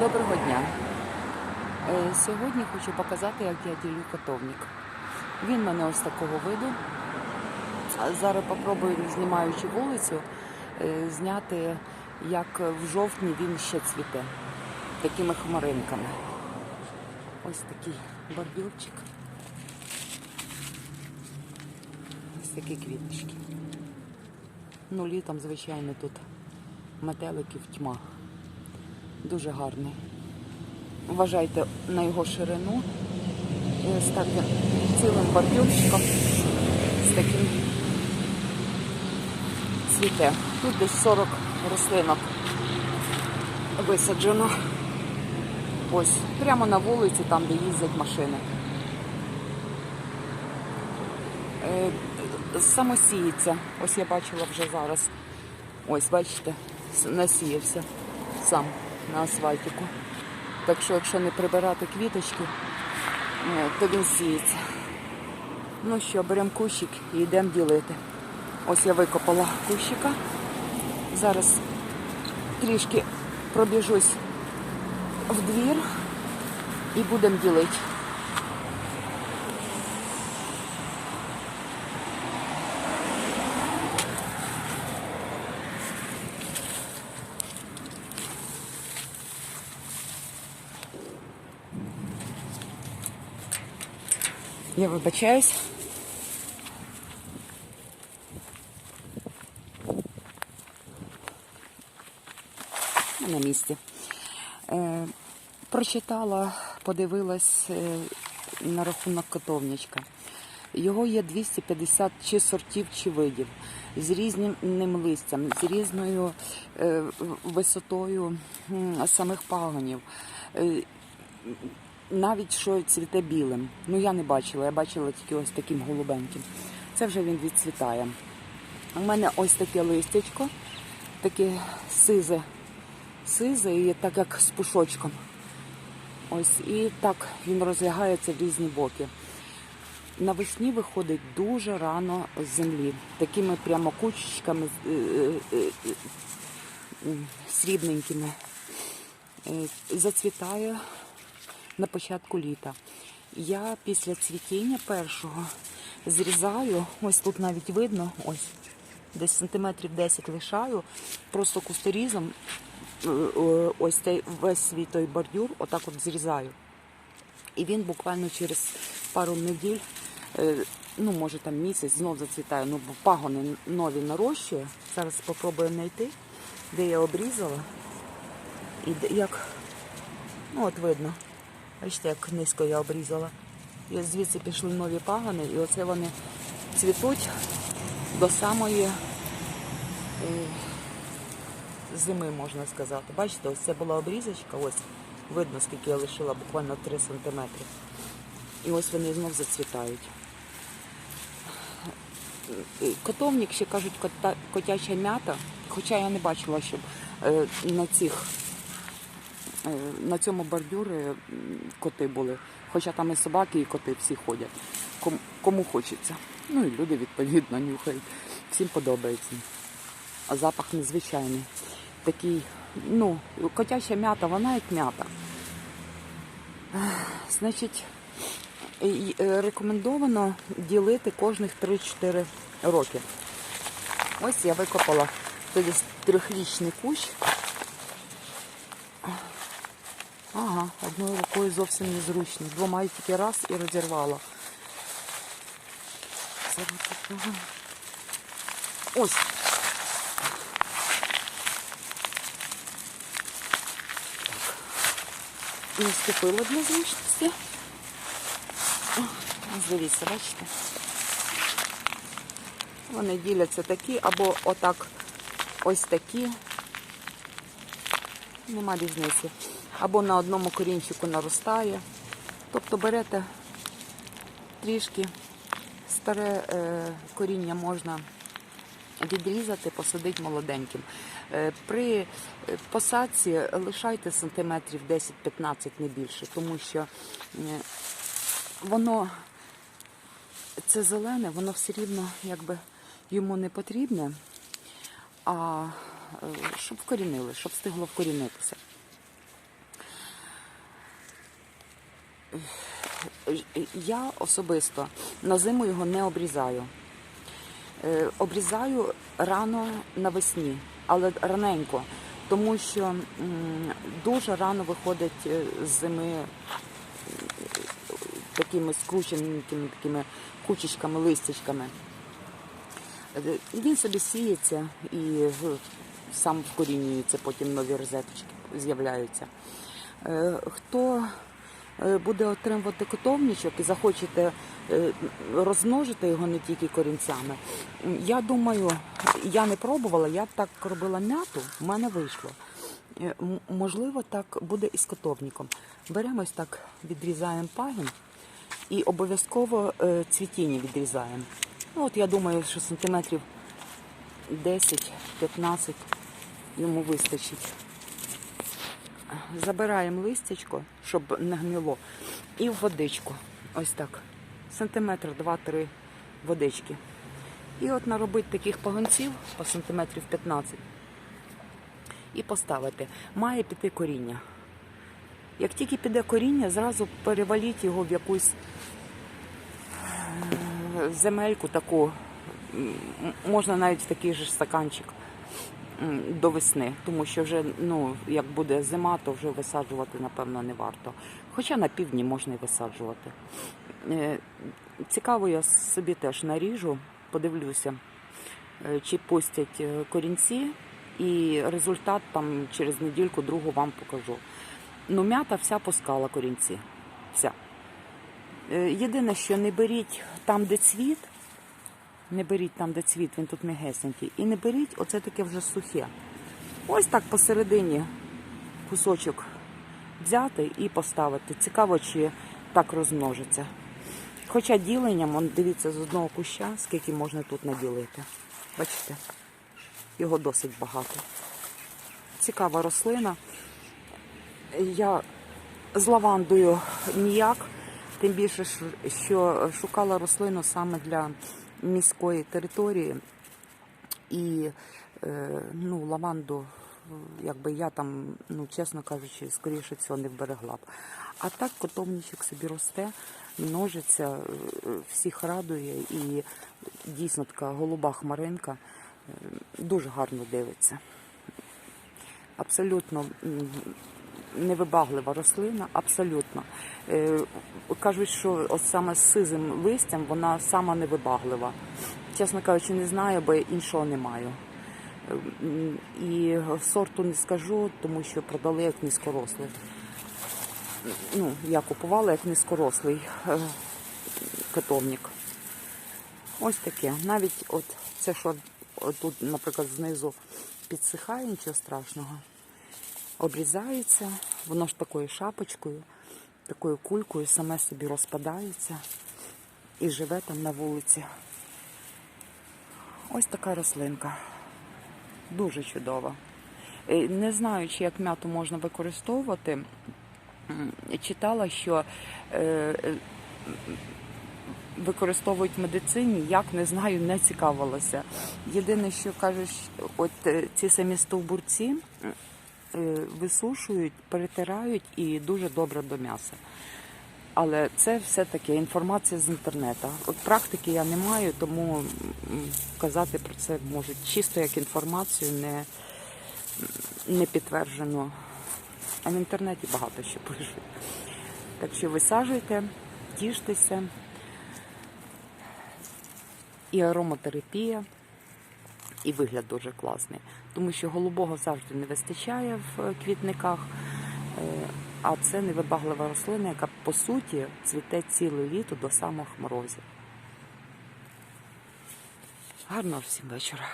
Доброго дня. Е, Сьогодні хочу показати, як я ділю котовник. Він в мене ось такого виду. Зараз попробую, знімаючи вулицю, е, зняти, як в жовтні він ще цвіте. Такими хмаринками. Ось такий бордюрчик. Ось такі квіточки. Ну, літом, звичайно, тут метеликів тьма. Дуже гарний. Вважайте на його ширину. І ось так він цілим бордюрчиком з таким цвіте. Тут десь 40 рослинок висаджено. Ось, прямо на вулиці, там, де їздять машини. Е, Самосіється. Ось я бачила вже зараз. Ось, бачите, насіявся сам на асфальтику. Так що, якщо не прибирати квіточки, е, то він сіється. Ну що, беремо кущик і йдемо ділити. Ось я викопала кущика. Зараз трішки пробіжусь в двір і будемо ділити. Я вибачаюсь. На місці. Е, прочитала, подивилась е, на рахунок котовничка. Його є 250 чи сортів, чи видів, з різним листям, з різною е, висотою м, самих пагонів. Е, навіть що цвіте білим. Ну я не бачила, я бачила тільки ось таким голубеньким. Це вже він відцвітає. У мене ось таке листячко, таке сизе, сизе і так як з пушочком. Ось і так він розлягається в різні боки. Навесні виходить дуже рано з землі, такими прямо кучечками е, е, е, срібненькими. Зацвітає на початку літа. Я після цвітіння першого зрізаю, ось тут навіть видно, ось десь сантиметрів 10 лишаю, просто кусторізом е, е, ось цей весь свій той бордюр, отак от зрізаю. І він буквально через пару неділь, е, ну може там місяць, знов зацвітає, ну бо пагони нові нарощує. Зараз спробую знайти, де я обрізала. І як, ну от видно, бачите, як низько я обрізала. І звідси пішли нові пагони, і оце вони цвітуть до самої е, зими, можна сказати. Бачите, ось це була обрізочка, ось видно, скільки я лишила, буквально 3 сантиметри. І ось вони знов зацвітають. Е, Котовник ще кажуть котяча м'ята, хоча я не бачила, щоб е, на цих на цьому бордюрі коти були. Хоча там і собаки, і коти всі ходять. Кому, кому хочеться. Ну і люди відповідно нюхають. Всім подобається. А запах незвичайний. Такий, ну, котяча м'ята, вона як м'ята. Значить, е, рекомендовано ділити кожних 3-4 роки. Ось я викопала десь трьохрічний кущ. Ага, одною рукою зовсім незручно. Двома я тільки раз і розірвала. Ось. Так. Наступила для зручності. Дивіться, бачите? Вони діляться такі або отак ось такі. Нема різниці. Або на одному корінчику наростає. Тобто берете трішки старе е, коріння можна відрізати, посадити молоденьким. Е, При посадці лишайте сантиметрів 10-15, не більше, тому що воно це зелене, воно все рівно якби йому не потрібне, а е, щоб вкорінили, щоб встигло вкорінитися. Я особисто на зиму його не обрізаю. Е, Обрізаю рано навесні, але раненько, тому що дуже рано виходить е, з зими е, такими скрученими такими кучечками, листячками. Він собі сіється і сам вкорінюється, потім нові розеточки з'являються. Хто буде отримувати котовничок і захочете е, розмножити його не тільки корінцями, я думаю, я не пробувала, я так робила м'яту, в мене вийшло. Е, Можливо, так буде і з котовником. Беремо ось так, відрізаємо пагін і обов'язково е, цвітіння відрізаємо. Ну, от я думаю, що сантиметрів 10-15 йому вистачить. Забираємо листячко, щоб не гнило, і в водичку. Ось так. Сантиметр, два-три водички. І от наробити таких пагонців по сантиметрів 15 і поставити. Має піти коріння. Як тільки піде коріння, зразу переваліть його в якусь е, земельку таку, можна навіть в такий же стаканчик до весни, тому що вже ну, як буде зима, то вже висаджувати, напевно, не варто. Хоча на півдні можна і висаджувати. Е, Цікаво, я собі теж наріжу, подивлюся, е, чи пустять е, корінці, і результат там через недільку другу вам покажу. Ну, м'ята вся пускала корінці. Вся. Єдине, що не беріть там, де цвіт, не беріть там, де цвіт, він тут м'ягесенький. І не беріть оце таке вже сухе. Ось так посередині кусочок взяти і поставити. Цікаво, чи так розмножиться. Хоча діленням, он, дивіться, з одного куща, скільки можна тут наділити. Бачите? Його досить багато. Цікава рослина. Я з лавандою ніяк, тим більше, що- шукала рослину саме для міської території. І е, ну, лаванду, якби я там, ну, чесно кажучи, скоріше цього не вберегла б. А так котовничок собі росте, множиться, е, всіх радує і дійсно така голуба хмаринка е, дуже гарно дивиться. Абсолютно невибаглива рослина, абсолютно. Е, Кажуть, що от саме з сизим листям вона сама невибаглива. Чесно кажучи, не знаю, бо іншого не маю. Е, І сорту не скажу, тому що продали як низькорослий. Ну, я купувала як низькорослий е, котовник. Ось таке. Навіть от це, що тут, наприклад, знизу підсихає, нічого страшного. Обрізається, воно ж такою шапочкою, такою кулькою саме собі розпадається і живе там на вулиці. Ось така рослинка. Дуже чудова. Е, Не знаю, чи як м'яту можна використовувати. Читала, що е, е, використовують в медицині, як не знаю, не цікавилася. Єдине, що кажуть, от ці самі стовбурці висушують, перетирають і дуже добре до м'яса. Але це все-таки інформація з інтернету. От практики я не маю, тому казати про це можу чисто як інформацію, не, не підтверджено. А в інтернеті багато що пишуть. Так що висаджуйте, тіштеся. І ароматерапія, і вигляд дуже класний. Тому що голубого завжди не вистачає в е, квітниках. Е, А це невибаглива рослина, яка по суті цвіте ціле літо до самих морозів. Гарного всім вечора.